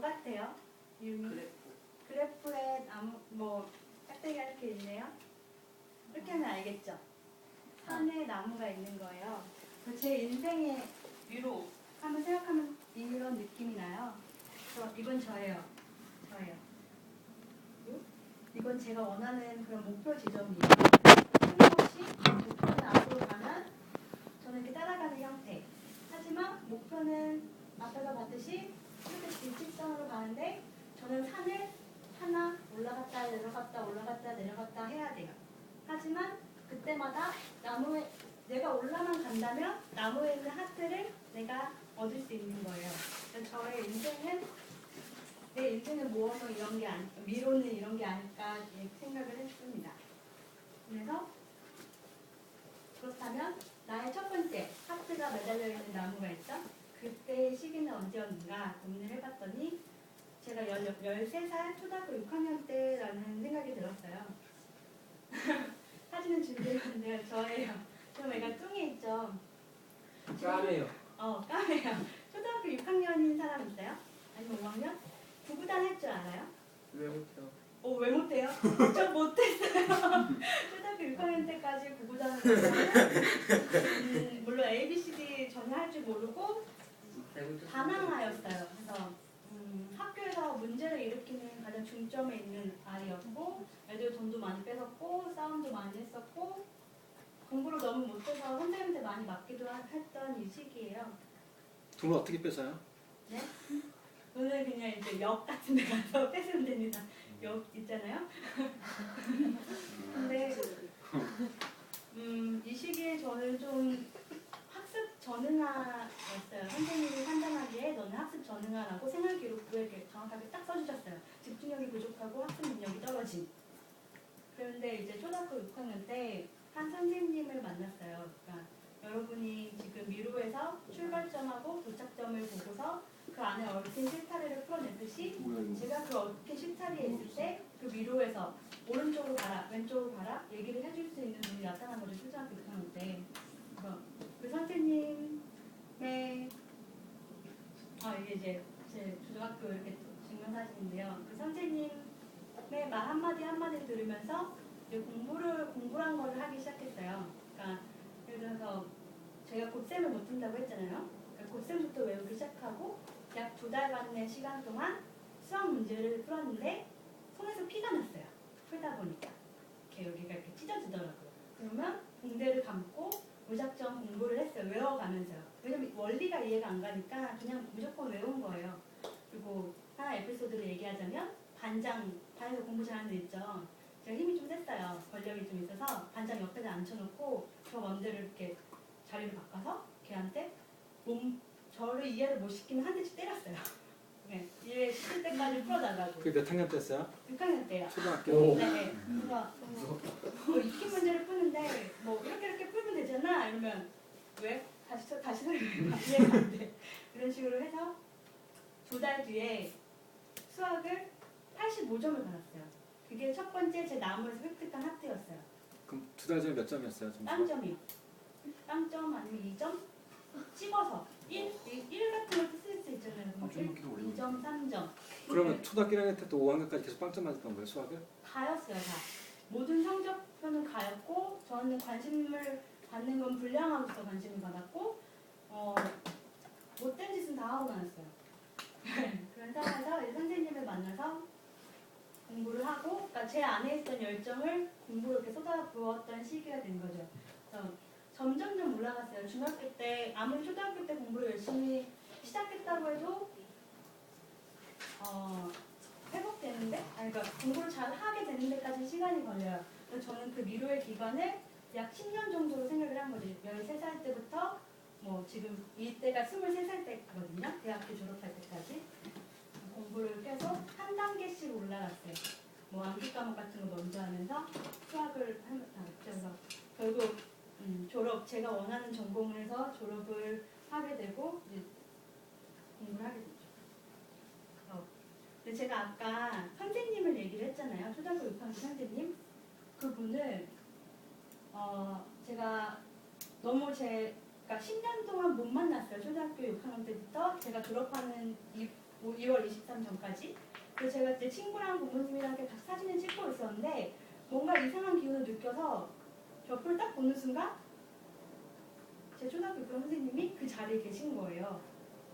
뭐 같아요? 유미 그래. 그래프에 나무 뭐 짝대기가 이렇게 있네요. 이렇게 하면 알겠죠? 산에 나무가 있는 거예요. 그제 인생의 위로 한번 생각하면 이런 느낌이 나요. 저 이건 저예요. 저예요. 이건 제가 원하는 그런 목표 지점이에요. 끊임없이 목표는 앞으로 가면 저는 이렇게 따라가는 형태. 하지만 목표는 앞에서 봤듯이 이렇게 일직선으로 가는데 저는 산을 하나 올라갔다 내려갔다 올라갔다 내려갔다 해야 돼요. 하지만 그 때마다 나무에 내가 올라만 간다면 나무에 있는 하트를 내가 얻을 수 있는 거예요. 저의 인생은 내 인생은 모험은 이런 게 아니, 미로는 이런 게 아닐까 생각을 했습니다. 그래서 그렇다면 나의 첫 번째 하트가 매달려 있는 나무가 있죠. 그때의 시기는 언제였는가 고민을 해봤더니 제가 13살 초등학교 6학년 때라는 생각이 들었어요. 사진은 준비했는데요. 저예요. 좀 애가 뚱이 있죠. 까매요. 어, 까매요. 초등학교 6학년인 사람 있어요? 아니면 5학년? 구구단 할 줄 알아요? 왜 못해요? 어, 왜 못해요? 저 못했어요. 초등학교 6학년 때까지 구구단을 했어요. 음, 물론 ABCD 전혀 할 줄 모르고 반항아였어요. 그래서 음, 학교에서 문제를 일으키는 가장 중점에 있는 아이였고 애들 돈도 많이 뺏었고 싸움도 많이 했었고 공부를 너무 못해서 선생님한테 많이 맞기도 하- 했던 이 시기예요. 돈을 어떻게 뺏어요? 오늘 그냥 이제 역 같은 데 가서 뺏으면 됩니다. 역 있잖아요. 근데 음, 이 시기에 저는 좀 학습 전응아였어요. 선생님이 판단하기에 너는 학습 전응아라고 생활 기록부에 이렇게 정확하게 딱 써주셨어요. 집중력이 부족하고 학습 능력이 떨어진. 그런데 이제 초등학교 6학년 때 한 선생님을 만났어요. 그러니까 여러분이 지금 미로에서 출발점하고 도착점을 보고서 그 안에 얽힌 실타래를 풀어냈듯이 제가 그 얽힌 실타래에 있을 때 그 미로에서 오른쪽으로 가라, 왼쪽으로 가라 얘기를 해줄 수 있는 분이 나타난 거죠. 초등학교 6학년 때. 그 선생님의 아 이게 이제 제 초등학교 이렇게 증명 사진인데요. 그 선생님의 말 한마디 한마디 들으면서 이제 공부를 공부란 거를 하기 시작했어요. 그러니까 예를 들어서 제가 곧셈을 못 푼다고 했잖아요. 그러니까 곧셈부터 외우기 시작하고 약 두 달간의 시간 동안 수학 문제를 풀었는데 손에서 피가 났어요. 풀다 보니까 이렇게 여기가 이렇게 찢어지더라고요. 그러면 공대를 감고 무작정 공부를 했어요. 외워가면서요. 왜냐면 원리가 이해가 안 가니까 그냥 무조건 외운 거예요. 그리고 하나 에피소드를 얘기하자면 반장, 반에서 공부 잘하는 애 있죠. 제가 힘이 좀 셌어요. 권력이 좀 있어서 반장 옆에다 앉혀놓고 저 맘대로 이렇게 자리를 바꿔서 걔한테 몸 저를 이해를 못 시키면 한 대씩 때렸어요. 네, 이해 시킬 때까지 풀어달라고. 그게 몇 학년 때였어요? 6학년 때요. 초등학교. 오. 네. 그래서 뭐 익힌 문제를 푸는데 뭐 이렇게 이렇게 풀면 되잖아. 이러면 왜? 다시 쳐- 다시 설명 이해가 안 돼. 이런 식으로 해서 두 달 뒤에 수학을 85점을 받았어요. 그게 첫 번째 제 나무에서 획득한 하트였어요. 그럼 두 달 전에 몇 점이었어요? 점수가? 빵점이요. 빵점 아니면 2점? 찍어서 1, 1 같은 거쓸수 있잖아요. 아, 좀 먹기도 어려운데. 2점, 3점. 그러면 초등학교 1학년 때부터 5학년까지 계속 빵점 맞았던 거예요, 수학을? 다였어요 다. 모든 성적표는 가였고 저는 관심을 받는 건 불량하고서 관심을 받았고 어, 못된 짓은 다 하고 다녔어요. 그런 상황에서 이제 선생님을 만나서 공부를 하고 그러니까 제 안에 있던 열정을 공부로 이렇게 쏟아부었던 시기가 된 거죠. 그래서 점점점 올라갔어요. 중학교 때 아무리 초등학교 때 공부를 열심히 시작했다고 해도 어, 회복되는데, 아니, 그러니까 공부를 잘 하게 되는 데까지 시간이 걸려요. 그래서 저는 그 미로의 기간을 약 10년 정도로 생각을 한 거죠. 13살 때부터 뭐 지금 이때가 23살 때거든요. 대학교 졸업할 때까지. 공부를 계속 한 단계씩 올라갔어요. 뭐 암기 과목 같은 거 먼저 하면서 수학을 하면서 그래서 결국 음, 졸업 제가 원하는 전공을 해서 졸업을 하게 되고 공부를 하게 됐죠. 어, 근데 제가 아까 선생님을 얘기를 했잖아요. 초등학교 6학년 선생님. 그분을 어 제가 너무 제 그러니까 10년 동안 못 만났어요. 초등학교 6학년 때부터 제가 졸업하는 이뭐 2월 23 전까지. 그래서 제가 이제 친구랑 부모님이랑 이렇게 각 사진을 찍고 있었는데 뭔가 이상한 기운을 느껴서 벽을 딱 보는 순간 제 초등학교 교장 선생님이 그 자리에 계신 거예요.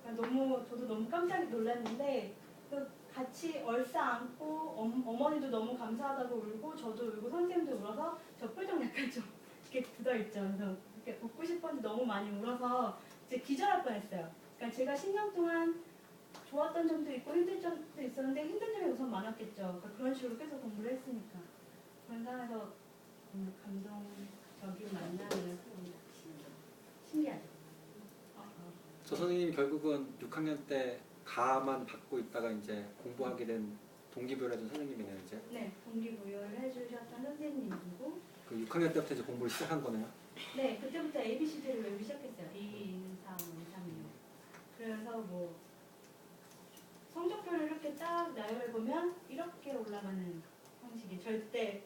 그러니까 너무 저도 너무 깜짝 놀랐는데 그 같이 얼싸 안고 엄, 어머니도 너무 감사하다고 울고 저도 울고 선생님도 울어서 저 표정 약간 좀 이렇게 굳어 있죠. 그래서 이렇게 웃고 싶었는데 너무 많이 울어서 이제 기절할 뻔했어요. 그러니까 제가 10년 동안 좋았던 점도 있고 힘든 점도 있었는데 힘든 점이 우선 많았겠죠. 그러니까 그런 식으로 계속 공부를 했으니까 그런 상황에서 음, 감동적인 만남을 했습니다. 신기하죠. 어, 어. 저 선생님이 결국은 6학년 때 가만 받고 있다가 이제 공부하게 된 동기부여를 해준 선생님이네요 이제 네, 동기부여를 해주셨던 선생님이고 그 6학년 때부터 이제 공부를 시작한 거네요 네, 그때부터 ABCD를 외우기 시작했어요. 2, 2, 3, 5, 3, 6. 그래서 뭐 성적표를 이렇게 딱 나열해 보면 이렇게 올라가는 형식이 절대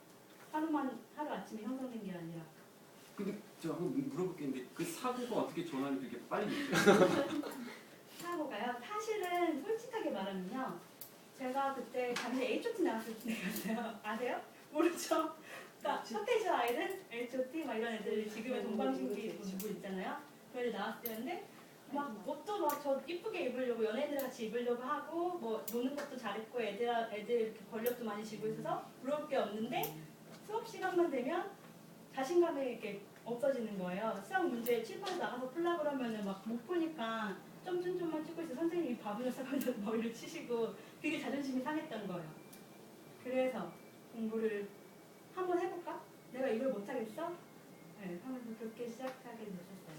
하루만 하루 아침에 형성된 게 아니라 근데 저 한번 물어볼 게 있는데 그 사고가 어떻게 전환이 되게 빨리 됐어요? 사고가요. 사실은 솔직하게 말하면요. 제가 그때 당시 H.O.T 나왔을 때였어요. 아세요? 모르죠? 그러니까 서태지 아이들, H.O.T 막 이런 애들 지금의 동방신기 분부 있잖아요. 그런 애들 나왔을 때였는데 막 옷도 막 저 이쁘게 입으려고 연예인들 같이 입으려고 하고 뭐 노는 것도 잘했고 애들 애들 이렇게 권력도 많이 쥐고 있어서 부러울 게 없는데 수업 시간만 되면 자신감이 이렇게 없어지는 거예요. 수학 문제 칠판에 나가서 풀라 그러면은 막못 푸니까 점점점만 찍고 있어 선생님이 바보녀 사면서 머리를 치시고 그게 자존심이 상했던 거예요. 그래서 공부를 한번 해볼까? 내가 이걸 못하겠어? 네, 하면서 그렇게 시작하게 됐었어요.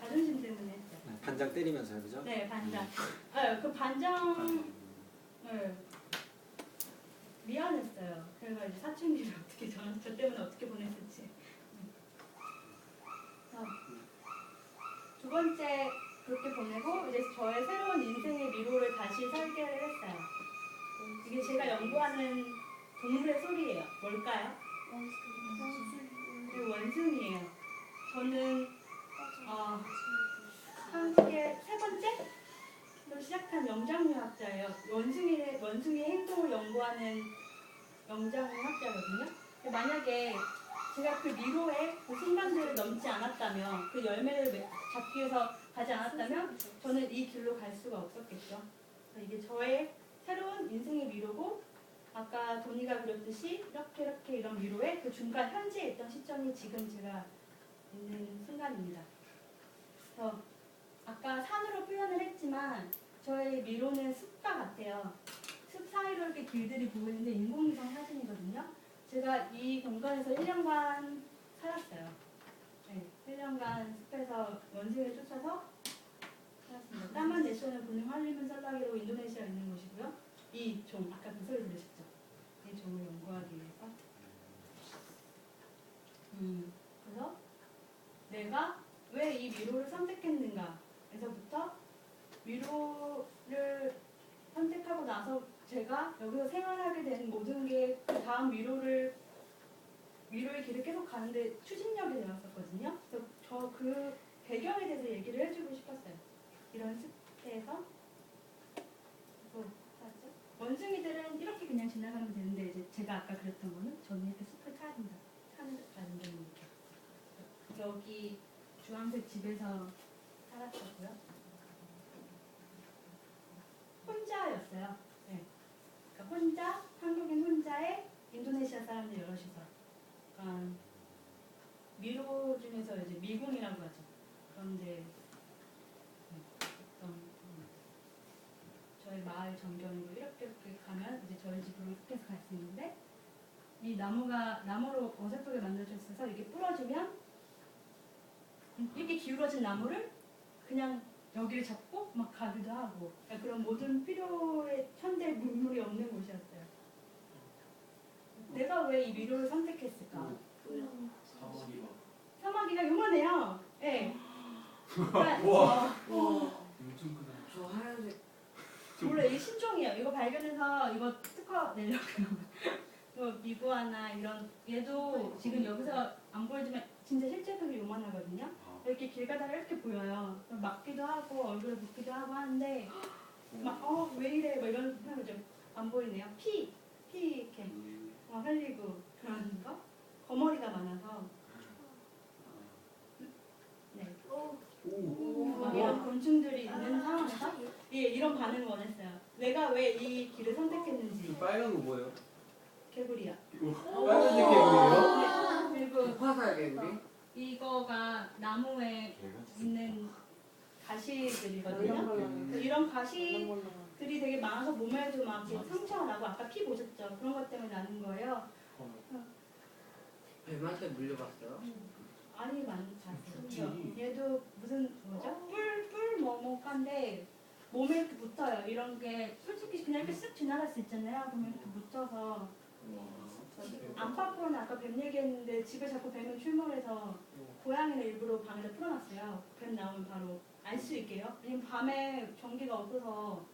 자존심 때문에 했죠. 네, 반장 때리면서요 그죠? 네, 반장. 네, 그 반장, 네, 미안했어요. 그래서 이제 사춘기를 어떻게 저, 저 때문에 어떻게 보냈을지. 어, 두 번째 그렇게 보내고 이제 저의 새로운 인생의 미로를 다시 설계를 했어요. 이게 제가 연구하는 동물의 소리예요. 뭘까요? 그 원숭이에요. 저는 어, 한국의 세 번째로 시작한 영장류학자예요. 원숭이의 원숭이의 행동을 연구하는 영장류학자거든요. 만약에 제가 그 미로의 그 순간들을 넘지 않았다면, 그 열매를 맺- 잡기 위해서 가지 않았다면, 저는 이 길로 갈 수가 없었겠죠. 이게 저의 새로운 인생의 미로고, 아까 도니가 그렸듯이 이렇게 이렇게 이런 미로의 그 중간 현지에 있던 시점이 지금 제가 있는 순간입니다. 그래서 아까 산으로 표현을 했지만 저의 미로는 숲과 같아요. 숲 사이로 이렇게 길들이 보이는데 인공위성 사진이거든요. 제가 이 공간에서 1년간 살았어요. 네, 1년간 숲에서 원숭이를 쫓아서 살았습니다. 까만 내쇼는 분명 할리문 설라기로 인도네시아에 있는 곳이고요. 이 종, 아까 그 소리 들으셨죠? 이 종을 연구하기 위해서. 음, 그래서 내가 왜 이 미로를 선택했는가 에서부터 미로를 선택하고 나서 제가 여기서 생활하게 된 모든 게 그 다음 미로를 미로의 길을 계속 가는데 추진력이 되었었거든요. 그래서 저 그 배경에 대해서 얘기를 해주고 싶었어요. 이런 숲에서 뭐? 원숭이들은 이렇게 그냥 지나가면 되는데 이 제 제가 아까 그랬던 거는 저는 이렇게 숲을 타야 된다. 타는 가는 게 이렇게. 여기 주황색 집에서 살았었고요. 혼자였어요. 네. 그러니까 혼자, 한국인 혼자에 인도네시아 사람들 여럿이서. 그러니까 미로 중에서 이제 미궁이라고 하죠. 그런데 네, 음, 저희 마을 전경으로 가면 이제 저희 집으로 이렇게 해서 갈수 있는데 이 나무가 나무로 어설프게 만들어져 있어서 이게 부러지면 이렇게 기울어진 나무를 그냥 여기를 잡고 막 가기도 하고 그러니까 그런 모든 필요의 현대 물물이 없는 곳이었어요. 내가 왜 이 미로를 선택했을까? 사원이가 사마귀가 요만해요. 예. 그러니까 우와. 어, 엄청 크다. 저 하얀색 원래 이 신종이에요. 이거 발견해서 이거 특허 내려고요. 뭐 미구아나 이런 얘도 지금 여기서 안 보이지만 진짜 실제 크기 요만하거든요. 아, 이렇게 길 가다가 이렇게 보여요. 맞기도 하고 얼굴에 붓기도 하고 하는데 막 어 왜 이래 뭐 이런 생각이 좀안 보이네요. 피, 피 이렇게 음. 어, 흘리고 그런 거. 거머리가 많아서 네. 오. 막 이런 곤충들이 있는 상황에서 예, 이런 반응을 원했어요. 내가 왜 이 길을 선택했는지 빨간 거 뭐예요? 개구리야. 빨간색 개구리예요? 네, 그리고 화사야 개구리? 이거가 나무에 있는 가시들이거든요. 음. 이런 가시들이 되게 많아서 몸에도 막 이렇게 상처가 나고 아까 피 보셨죠? 그런 것 때문에 나는 거예요. 뱀한테 물려봤어요? 아니 많죠. 얘도 무슨 뭐죠? 뿔뿔 뭐뭐간데 몸에 이렇게 붙어요. 이런 게 솔직히 그냥 이렇게 쓱 지나갈 수 있잖아요. 그러면 이렇게 붙어서 안팎으로는 아까 뱀 얘기했는데 집에 자꾸 뱀이 출몰해서 고양이를 일부러 방에다 풀어놨어요. 뱀 나오면 바로 알 수 있게요. 왜냐면 밤에 전기가 없어서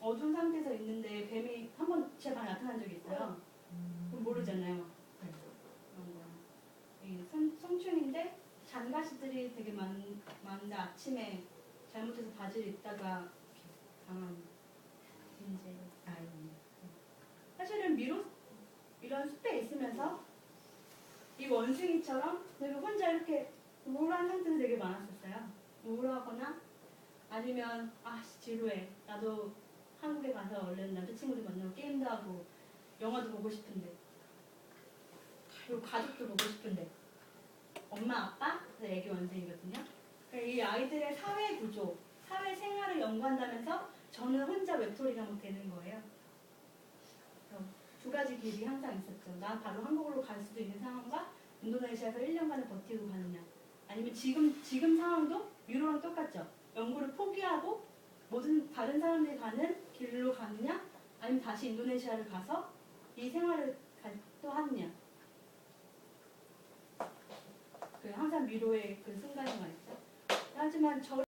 어두운 상태에서 있는데 뱀이 한 번 제 방에 나타난 적이 있어요. 그럼 모르잖아요. 그런 거야. 이 성, 성충인데 잔가시들이 되게 많, 많은데 아침에 잘못해서 바지를 입다가 이렇게 당한 이제 아이입니다. 사실은 미로 이런 숲에 있으면서 이 원숭이처럼 되게 혼자 이렇게 우울한 상태도 되게 많았었어요. 우울하거나 아니면 아 씨, 지루해. 나도 한국에 가서 얼른 남자친구들 만나고 게임도 하고 영화도 보고 싶은데 그리고 가족도 보고 싶은데 엄마 아빠 그래서 애기 원숭이거든요. 그러니까 이 아이들의 사회 구조, 사회 생활을 연구한다면서 저는 혼자 외톨이가 못 되는 거예요. 두 가지 길이 항상 있었죠. 난 바로 한국으로 갈 수도 있는 상황과 인도네시아에서 1년간을 버티고 가느냐. 아니면 지금 지금 상황도 유로랑 똑같죠. 연구를 포기하고 모든 다른 사람들이 가는 길로 가느냐, 아니면 다시 인도네시아를 가서 이 생활을 가- 또 하느냐. 그 항상 미로의 그 순간이 와 있죠. 하지만 저